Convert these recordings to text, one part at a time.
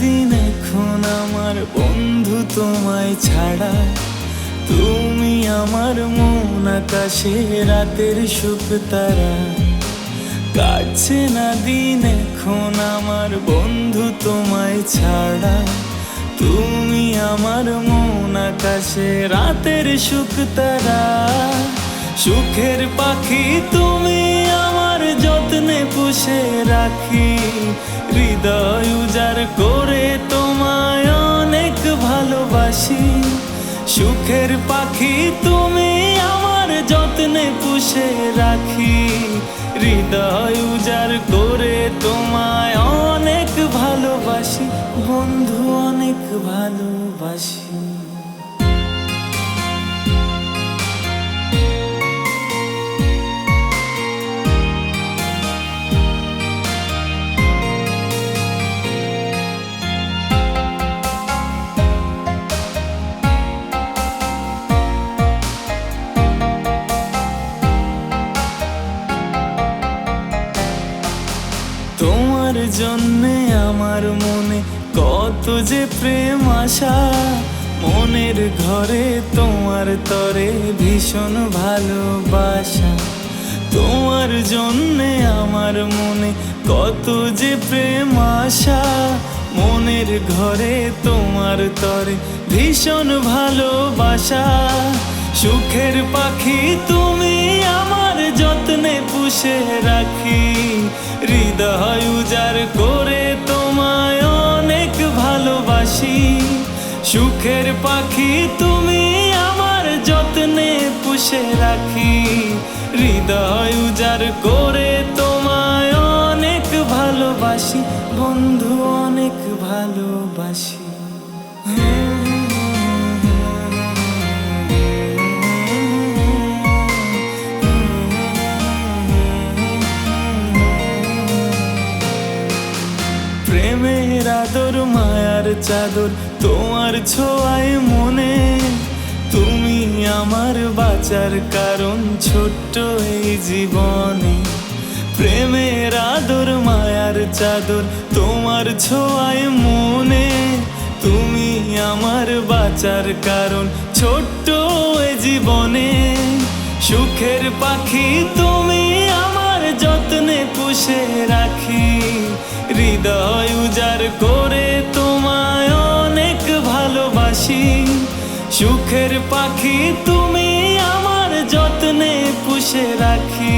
দিন এখন আমার বন্ধু তোমায় ছাড়া। তুমি আমার মন আকাশে রাতের সুখ তারা। কাটছে না দিন এখন আমার বন্ধু তোমায় ছাড়া। তুমি আমার মন আকাশে রাতের সুখ তারা। সুখের পাখি তুমি যত্নে পুষে রাখি। হৃদয় উজাড় করে তোমায় অনেক ভালোবাসি। সুখের পাখি তুমি আমার যত্নে পুষে রাখি। হৃদয় উজাড় করে তোমায় অনেক ভালোবাসি। বন্ধু অনেক ভালোবাসি। জন্যে আমার মনে কত যে প্রেম আশা। মনের ঘরে তোমার তরে ভীষণ ভালোবাসা। তোমার জন্যে আমার মনে কত যে প্রেম আশা। মনের ঘরে তোমার তরে ভীষণ ভালোবাসা। সুখের পাখি তুমি আমার যত্নে পুষে রাখি। হৃদয় উজাড় করে তোমায় অনেক ভালোবাসি। সুখের পাখি তুমি আমার যত্নে পুষে রাখি। হৃদয় উজাড় করে তোমায় অনেক ভালোবাসি, বন্ধু অনেক ভালোবাসি। আদর মায়ার চাদর, তোমার ছোঁয়ায় মনে। তুমি আমার বাঁচার কারণ ছোট্ট এই জীবনে। প্রেমের আদর, মায়ার চাদর, তোমার ছোঁয়ায় মনে। তুমি আমার বাঁচার কারণ ছোট্ট এ জীবনে। সুখের পাখি তুমি আমার যত্নে পুষে রাখি। হৃদয় উজাড় করে তোমায় অনেক ভালোবাসি। সুখের পাখি তুমি আমার যত্নে পুষে রাখি।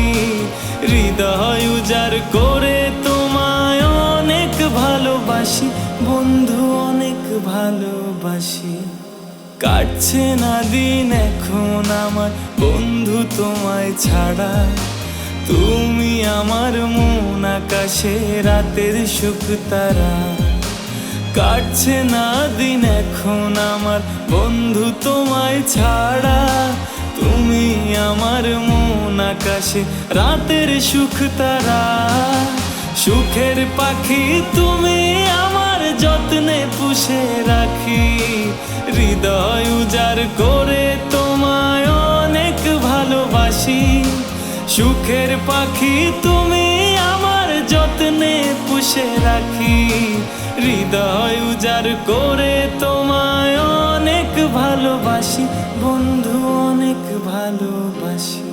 হৃদয় উজাড় করে তোমায় অনেক ভালোবাসি। বন্ধু, অনেক ভালোবাসি। কাটছে না দিন এখন আমার বন্ধু তোমায় ছাড়া। তুমি আমার মন আকাশে রাতের সুখ তারা কাটছে না দিন এখন আমার বন্ধু তোমায় ছাড়া। তুমি আমার মন আকাশে রাতের সুখ তারা। সুখের পাখি তুমি আমার যত্নে পুষে রাখি। হৃদয় উজাড় করে তোমায় অনেক ভালোবাসি। সুখের পাখি তুমি যত্নে পুষে রাখি। হৃদয় উজাড় করে তোমায় অনেক ভালোবাসি বন্ধু অনেক ভালোবাসি।